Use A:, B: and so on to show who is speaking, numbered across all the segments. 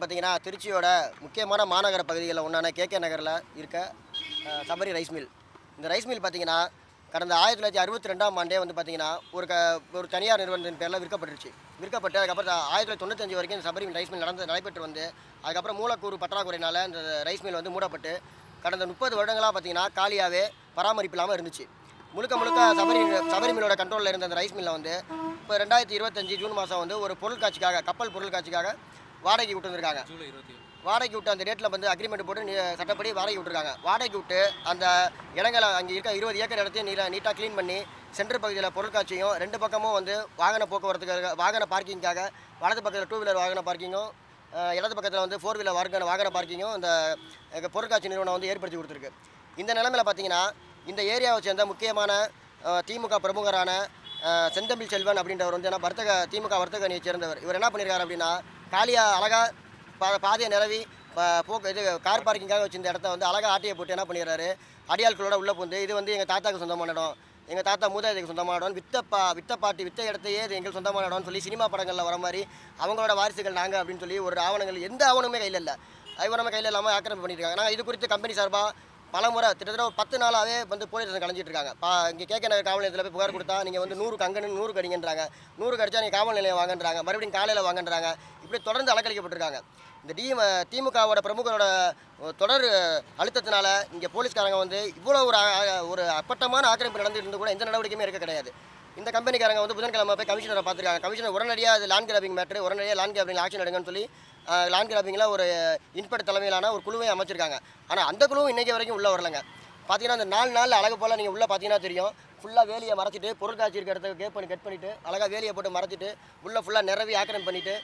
A: பார்த்தீங்கன்னா திருச்சியோட முக்கியமான மாநகர பகுதிகளில் ஒன்றான கேகே நகரில் இருக்க சபரி ரைஸ் மில். இந்த ரைஸ் மில் பார்த்தீங்கன்னா கடந்த ஆயிரத்தி தொள்ளாயிரத்தி அறுபத்தி ரெண்டாம் ஆண்டே வந்து பார்த்தீங்கன்னா ஒரு க ஒரு தனியார் நிறுவனத்தின் பேரில் விற்கப்பட்டுருச்சு. விற்கப்பட்டு அதுக்கப்புறம் ஆயிரத்தி தொள்ளாயிரத்தி தொண்ணூத்தஞ்சு வரைக்கும் இந்த சபரி ரைஸ் மில் நடந்து நடைபெற்று வந்து அதுக்கப்புறம் மூலக்கூறு பற்றாக்குறையினால் இந்த ரைஸ் மில் வந்து மூடப்பட்டு கடந்த முப்பது வருடங்களாக பார்த்தீங்கன்னா காலியாகவே பராமரிப்பு இல்லாமல் இருந்துச்சு. முழுக்க முழுக்க சபரி சபரி மில்லோட கண்ட்ரோலில் இருந்த அந்த ரைஸ் மில்லை வந்து இப்போ ரெண்டாயிரத்தி இருபத்தஞ்சு ஜூன் மாதம் வந்து ஒரு பொருள் காட்சிக்காக கப்பல் பொருள் காட்சிக்காக வாடகைக்கு விட்டு வந்திருக்காங்க.
B: ஜூலை இருபத்தி ஏழு.
A: வாடகைக்கு விட்டு அந்த ரேட்டில் வந்து அக்ரிமெண்ட் போட்டு சட்டப்படி வாடகை விட்டுருக்காங்க. வாடகைக்கு விட்டு அந்த இடங்களை அங்கே இருக்க இருபது ஏக்கர் இடத்தையும் நீ நீட்டாக க்ளீன் பண்ணி சென்டர் பகுதியில் பொருட்காட்சியும் ரெண்டு பக்கமும் வந்து வாகன போக்குவரத்துக்காக வாகன பார்க்கிங்காக வலது பக்கத்தில் டூ வீலர் வாகன பார்க்கிங்கும் இடது பக்கத்தில் வந்து ஃபோர் வீலர் வாகன வாகன பார்க்கிங்கும் இந்த பொருட்காட்சி நிறுவனம் வந்து ஏற்படுத்தி கொடுத்துருக்கு. இந்த நிலைமையில் பார்த்தீங்கன்னா இந்த ஏரியாவை சேர்ந்த முக்கியமான திமுக பிரமுகரான செந்தமிழ் செல்வன் அப்படின்றவர் வந்து என்ன வர்த்தக திமுக வர்த்தக அணியை சேர்ந்தவர். இவர் என்ன பண்ணியிருக்காரு அப்படின்னா காலியாக அழகாக பா பாதையை நிறவி போக்கு இது கார் பார்க்கிங்காக வச்சிருந்த இடத்த வந்து அழகாக ஆட்டியை போட்டு என்ன பண்ணிடுறாரு அடியாட்களோட உள்ளே பூந்து இது வந்து எங்கள் தாத்தாவுக்கு சொந்தமான இடம் எங்கள் தாத்தா மூதாதைக்கு சொந்தமான இடம் வித்த பா வித்த பாட்டி வித்த இடத்தையே இது எங்களுக்கு சொந்தமான இடம்னு சொல்லி சினிமா படங்களில் வர மாதிரி அவங்களோட வாரிசுகள் நாங்கள் அப்படின்னு சொல்லி ஒரு ஆவணங்கள் எந்த ஆவணமே கையில் இல்லை. ஐவரமே கையில் இல்லாமல் ஆக்கிரமிப்பு பண்ணியிருக்காங்க நாங்கள் இது குறித்து கம்பெனி சார்பாக பல முறை கிட்டத்தட்ட ஒரு பத்து நாளாகவே வந்து போலீஸ் ஸ்டேஷன் கலைஞ்சிட்டு இருக்காங்க பா இங்கே கேட்க நகர் காவல் நிலையத்தில் போய் புகார் கொடுத்தா நீங்கள் வந்து நூறு கங்கன்னு நூறு கடிங்கன்றாங்க. நூறு கடிச்சா நீங்கள் காவல் நிலையம் வாங்கன்றாங்க. மறுபடியும் காலையில் வாங்கன்றாங்க. இப்படி தொடர்ந்து அலக்கழிக்கப்பட்டிருக்காங்க. இந்த டி திமுகவோட பிரமுகரோட தொடர் அழுத்தத்தினால இங்கே போலீஸ்காரங்க வந்து இவ்வளோ ஒரு ஒரு அப்பட்டமான ஆக்கிரமிப்பு நடந்துட்டு இருந்து கூட எந்த நடவடிக்கையுமே எடுக்க கிடையாது. இந்த கம்பெனிக்காரங்க வந்து புதன்கிழமை போய் கமிஷனரை பார்த்துருக்காங்க. கமிஷனர் உடனடியாக அது லேண்ட் கிராபிங் மேட்ரு உடனடியாக லேண்ட் கிராபிங் ஆக்ஷன் எடுங்கன்னு சொல்லி லேண்ட் கிராபிங்கில் ஒரு இன்ஸ்பெக்டர் தலைமையிலான ஒரு குழுவை அமைச்சிருக்காங்க. ஆனால் அந்த குழுவும் இன்றைக்கி வரைக்கும் உள்ளே வரலங்க. பார்த்தீங்கன்னா அந்த நாலு நாள் அழகு போல் நீங்கள் உள்ளே பார்த்தீங்கன்னா தெரியும். ஃபுல்லாக வேலியை மறைச்சிட்டு பொருட்காட்சி இருக்கிற இடத்துக்கு கேப் பண்ணி கட் பண்ணிவிட்டு அழகாக வேலியை போட்டு மறைச்சிட்டு உள்ளே ஃபுல்லாக நிறவி ஆக்கிரம் பண்ணிவிட்டு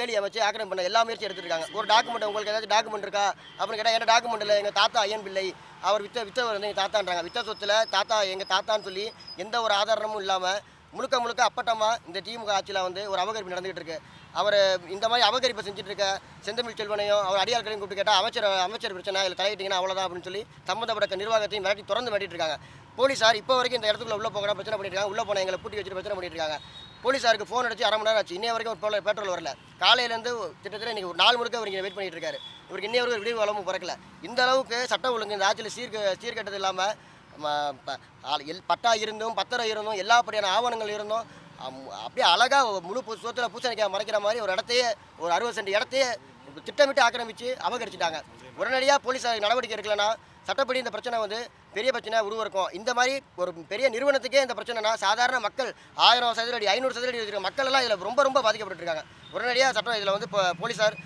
A: வேலியை வச்சு ஆக்கிரம் பண்ண எல்லா முயற்சி எடுத்துருக்காங்க. ஒரு டாக்குமெண்ட் உங்களுக்கு ஏதாச்சும் டாக்குமெண்ட் இருக்கா? அப்படின்னு கேட்டால் என்ன டாக்குமெண்ட் இல்லை? எங்கள் தாத்தா ஐயன் பிள்ளை. அவர் வித்த வித்தவர் வந்து எங்கள் தாத்தான்றாங்க. வித்த சொத்தில் தாத்தா எங்கள் தாத்தான்னு சொல்லி எந்த ஒரு ஆதாரமும் இல்லாமல் முழுக்க முழுக்க அப்பட்டமாக இந்த திமுக ஆட்சியில் வந்து ஒரு அவகரிப்பு நடந்துகிட்டு இருக்கு. அவர் இந்த மாதிரி அபகரிப்பை செஞ்சுட்டு இருக்க செந்தமிழ் செல்வனையும் அவர் அடியார்களையும் கூப்பிட்டு கேட்டால் அமைச்சர் அமைச்சர் பிரச்சனை இதில் தலையிட்டீங்கன்னா அவ்வளோதான் அப்படின்னு சொல்லி சம்மந்தப்பட்ட நிர்வாகத்தையும் மிரட்டி திறந்து மிரட்டிட்டு இருக்காங்க. போலீஸார் இப்போ வரைக்கும் இந்த இடத்துக்குள்ள உள்ள போகிற பிரச்சனை பண்ணிட்டு இருக்காங்க. உள்ள போன எங்களை பூட்டி வச்சுட்டு பிரச்சனை பண்ணிட்டு இருக்காங்க. போலீஸாருக்கு ஃபோன் அடிச்சு அரை மணி நேரம் ஆச்சு. இன்னைய வரைக்கும் ஒரு பெட்ரோல் வரல. காலையிலேருந்து கிட்டத்தட்ட இன்னைக்கு ஒரு நாள் முழுக்க அவர் இங்கே வெயிட் பண்ணிட்டு இருக்காரு. இவருக்கு இன்னைய வரைக்கும் விடிவு வளமும் பிறக்கல. இந்த அளவுக்கு சட்டம் ஒழுங்கு இந்த ஆட்சியில் சீர்க சீர்கட்டது இல்லாமல் பட்டா இருந்தும் பத்திரம் இருந்தும் எல்லா படியான ஆவணங்கள் இருந்தும் அம், அப்படியே அழகாக முழு பூ சொத்தில் பூசணிக்காய் மறைக்கிற மாதிரி ஒரு இடத்தையே ஒரு அறுபது சென்ட் இடத்தையே திட்டமிட்டு ஆக்கிரமித்து அபகரிச்சிட்டாங்க. உடனடியாக போலீஸார் நடவடிக்கை எடுக்கலன்னா சட்டப்படி இந்த பிரச்சனை வந்து பெரிய பிரச்சனை உருவருக்கும் இந்த மாதிரி ஒரு பெரிய நிறுவனத்துக்கே இந்த பிரச்சனைனா சாதாரண மக்கள் ஆயிரம் சதுரடி ஐநூறு சதுரடி இருக்கிற மக்கள் எல்லாம் இதில் ரொம்ப ரொம்ப பாதிக்கப்பட்டுருக்காங்க. உடனடியாக சட்டம் இதில் வந்து இப்போ போலீஸார்